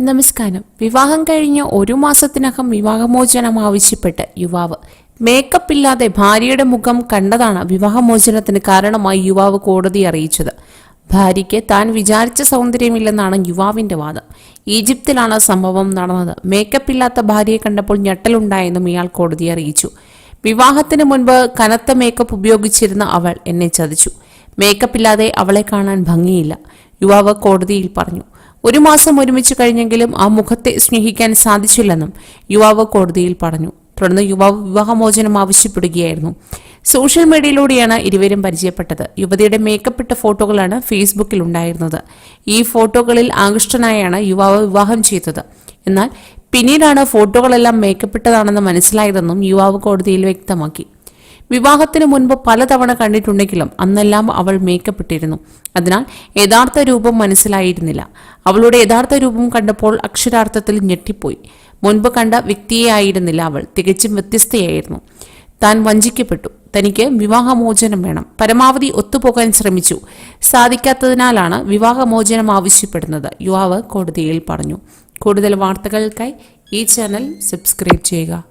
നമസ്കാരം. വിവാഹം കഴിഞ്ഞ് ഒരു മാസത്തിനകം വിവാഹമോചനം ആവശ്യപ്പെട്ട് യുവാവ്. മേക്കപ്പ് ഇല്ലാതെ ഭാര്യയുടെ മുഖം കണ്ടതാണ് വിവാഹമോചനത്തിന് കാരണമായി യുവാവ് കോടതിയെ അറിയിച്ചത്. ഭാര്യയ്ക്ക് താൻ വിചാരിച്ച സൗന്ദര്യമില്ലെന്നാണ് യുവാവിന്റെ വാദം. ഈജിപ്തിലാണ് സംഭവം നടന്നത്. മേക്കപ്പ് ഇല്ലാത്ത ഭാര്യയെ കണ്ടപ്പോൾ ഞെട്ടലുണ്ടായെന്നും ഇയാൾ കോടതിയെ അറിയിച്ചു. വിവാഹത്തിന് മുൻപ് കനത്ത മേക്കപ്പ് ഉപയോഗിച്ചിരുന്ന അവൾ എന്നെ ചതിച്ചു. മേക്കപ്പ് ഇല്ലാതെ അവളെ കാണാൻ ഭംഗിയില്ല. യുവാവ് കോടതിയിൽ പറഞ്ഞു. ഒരു മാസം ഒരുമിച്ച് കഴിഞ്ഞെങ്കിലും ആ മുഖത്തെ സ്നേഹിക്കാൻ സാധിച്ചില്ലെന്നും യുവാവ് കോടതിയിൽ പറഞ്ഞു. തുടർന്ന് യുവാവ് വിവാഹമോചനം ആവശ്യപ്പെടുകയായിരുന്നു. സോഷ്യൽ മീഡിയയിലൂടെയാണ് ഇരുവരും പരിചയപ്പെട്ടത്. യുവതിയുടെ മേക്കപ്പ് ഇട്ട ഫോട്ടോകളാണ് ഫേസ്ബുക്കിൽ ഉണ്ടായിരുന്നത്. ഈ ഫോട്ടോകളിൽ ആകൃഷ്ടനായാണ് യുവാവ് വിവാഹം ചെയ്തത്. എന്നാൽ പിന്നീടാണ് ഫോട്ടോകളെല്ലാം മേക്കപ്പ് ഇട്ടതാണെന്ന് മനസ്സിലായതെന്നും യുവാവ് കോടതിയിൽ വ്യക്തമാക്കി. വിവാഹത്തിന് മുൻപ് പലതവണ കണ്ടിട്ടുണ്ടെങ്കിലും അന്നെല്ലാം അവൾ മേക്കപ്പ് ഇട്ടിരുന്നു അതിനാൽ യഥാർത്ഥ രൂപം മനസ്സിലായിരുന്നില്ല. അവളുടെ യഥാർത്ഥ രൂപം കണ്ടപ്പോൾ അക്ഷരാർത്ഥത്തിൽ ഞെട്ടിപ്പോയി. മുൻപ് കണ്ട വ്യക്തിയെ ആയിരുന്നില്ല അവൾ. തികച്ചും വ്യത്യസ്തയായിരുന്നു. താൻ വഞ്ചിക്കപ്പെട്ടു. തനിക്ക് വിവാഹമോചനം വേണം. പരമാവധി ഒത്തുപോകാൻ ശ്രമിച്ചു. സാധിക്കാത്തതിനാലാണ് വിവാഹമോചനം ആവശ്യപ്പെടുന്നത്. യുവാവ് കോടതിയിൽ പറഞ്ഞു. കൂടുതൽ വാർത്തകൾക്കായി ഈ ചാനൽ സബ്സ്ക്രൈബ് ചെയ്യുക.